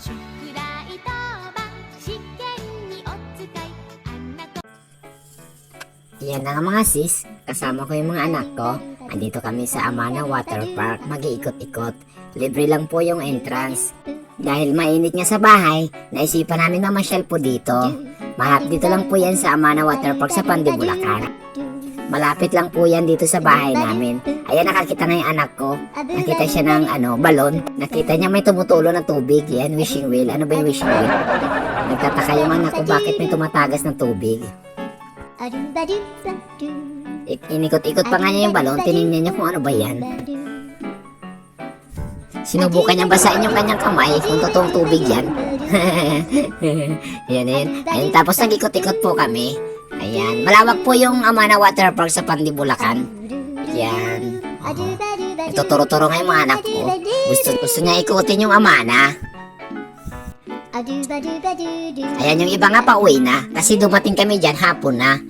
宿題当番試験にお使いあんなこ Yan na nga mga sis, kasama ko yung mga anak ko. Andito kami sa Amana Water Park, mag-iikot-ikot. Libre lang po yung entrance. Dahil mainit nga sa bahay, naisipan namin mamasyal po dito. Mahap dito lang po yan sa Amana Water Park sa Pandi, Bulacan. Malapit lang po yan dito sa bahay namin. Ayan, nakakita na yung anak ko. Nakita siya ng ano, balon. Nakita niya may tumutulo ng tubig. Yan, wishing wheel. Ano ba yung wishing wheel? Nagtataka yung anak ko bakit may tumatagas ng tubig. Inikot-ikot pa nga niya yung balon, tinignan niya kung ano ba yan. Sinubukan niyang basahin yung kanyang kamay kung totoong tubig yan. yan, yan. Ayun, tapos nag-ikot-ikot po kami. Ayan, malawak po yung Amana Water Park sa Pandi, Bulacan. Yan. Ituturo-turo nga yung mga anak ko. Gusto, gusto niya ikutin yung Amana. Ayan, yung iba nga pauwi na. Kasi dumating kami dyan hapon na.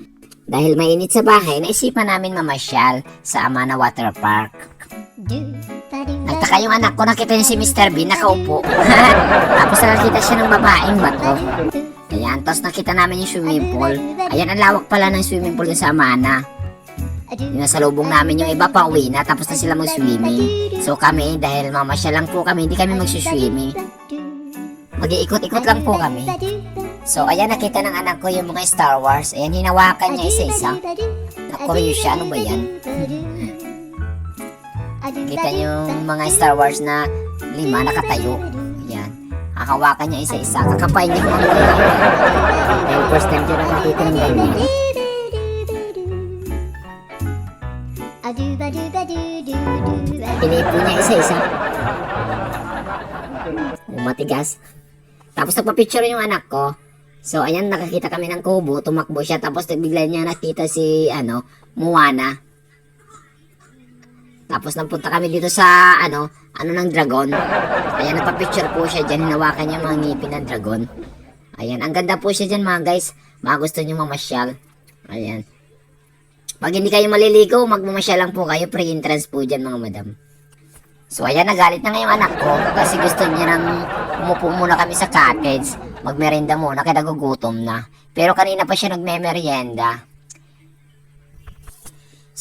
Dahil mainit sa bahay, naisipan namin mamasyal sa Amana Water Park. Nagtaka yung anak ko, nakita niya si Mr. Bean nakaupo. Tapos nakakita siya ng babaeng bato. Ayan, tapos nakita namin yung swimming pool. Ayan, ang lawak pala ng swimming pool sa Amana. Yung nasa lubong namin yung iba pa uwi na, tapos na sila mag-swimming. So kami, dahil mamasyal lang po kami, hindi kami mag-swimming. Mag-iikot-ikot lang po kami. So ayan, nakita ng anak ko yung mga Star Wars. Ayan, hinawakan niya isa-isa. Nakuryo siya, ano ba yan? Kita niyo yung mga Star Wars na lima nakatayo. Ayan. Kakawakan niya isa-isa. Kakapay niya ano yan. Dahil first time siya nakakita ng ganyan. Pinipo niya isa-isa. Matigas. Tapos nagpa-picture yung anak ko. So, ayan, nakakita kami ng kubo. Tumakbo siya. Tapos bigla niya nakita si, ano, Moana. Tapos napunta kami dito sa, ano, ano ng dragon. Ayan, nagpa-picture po siya dyan. Hinawakan niya mga ngipin ng dragon. Ayan, ang ganda po siya dyan mga guys. Mga gusto niyo mamasyal. Ayan. Pag hindi kayo maliligo, magmamasyal lang po kayo. Free entrance po dyan mga madam. So ayan, nagalit na nga yung anak ko kasi gusto niya nang umupo muna kami sa cottage. Magmerenda muna kaya nagugutom na. Pero kanina pa siya nagme-merienda.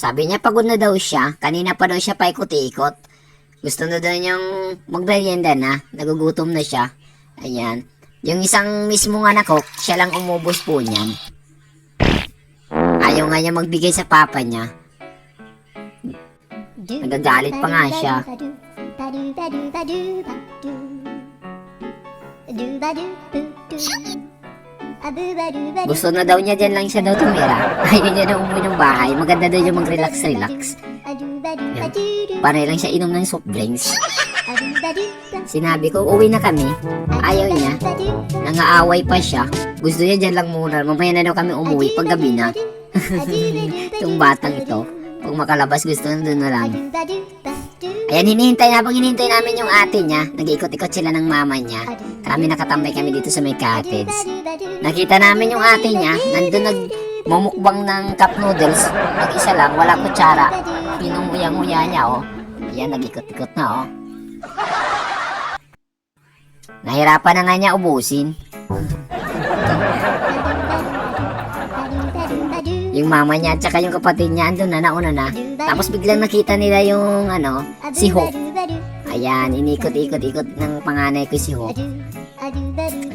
Sabi niya pagod na daw siya. Kanina pa daw siya paikot-ikot. Gusto na daw niyang magmerienda na. Nagugutom na siya. Ayan. Yung isang mismong anak ko, siya lang umubos po niyan. Ayaw nga niya magbigay sa papa niya. Nagagalit pa nga siya. Gusto na daw niya dyan lang siya daw tumira. Ayaw niya na umuwi ng bahay. Maganda daw yung mag-relax-relax. Panay lang siya inom ng soft drinks. Sinabi ko, uwi na kami. Ayaw niya. Nangaaway pa siya. Gusto niya dyan lang muna. Mamaya na daw kami umuwi pag gabi na. Itong batang ito. Pag makalabas, gusto na doon na lang. Ayan, hinihintay na. Pag hinihintay namin yung ate niya, nag-ikot-ikot sila ng mama niya. Kami nakatambay kami dito sa may cottage. Nakita namin yung ate niya, nandun nag mumukbang ng cup noodles. Mag-isa lang, wala kutsara. Pinunguya-nguya niya, oh. Ayan, nag-ikot-ikot na, oh. Nahirapan na nga niya ubusin. Yung mama niya at saka yung kapatid niya andun na, nauna na. Tapos biglang nakita nila yung, ano, si Hope. Ayan, inikot-ikot-ikot ng panganay ko si Hope.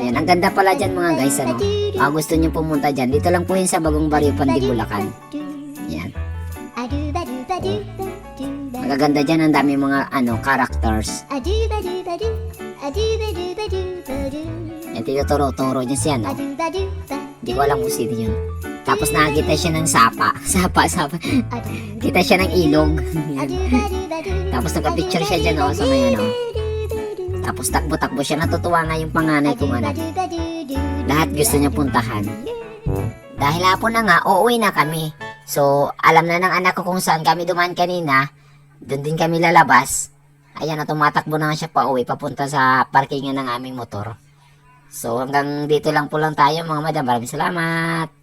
Ayan, ang ganda pala dyan mga guys, ano. Ah, gusto niyo pumunta dyan. Dito lang po yun sa Bagong Barrio, Pandi, Bulacan. Ayan. Magaganda dyan, ang dami mga, ano, characters. Yan, tinuturo-turo niya siya, no. Hindi ko alam kung sino yun. Tapos nakakita siya ng sapa. Sapa, sapa. Kita siya ng ilog. Tapos nagka-picture siya dyan, oh, sa may ano. Tapos takbo-takbo siya. Natutuwa nga yung panganay kong anak. Lahat gusto niya puntahan. Dahil hapon na nga, uuwi na kami. So, alam na ng anak ko kung saan kami dumaan kanina. Doon din kami lalabas. Ayan, na tumatakbo na nga siya pa uwi, papunta sa parkingan ng aming motor. So, hanggang dito lang po lang tayo mga madam. Maraming salamat.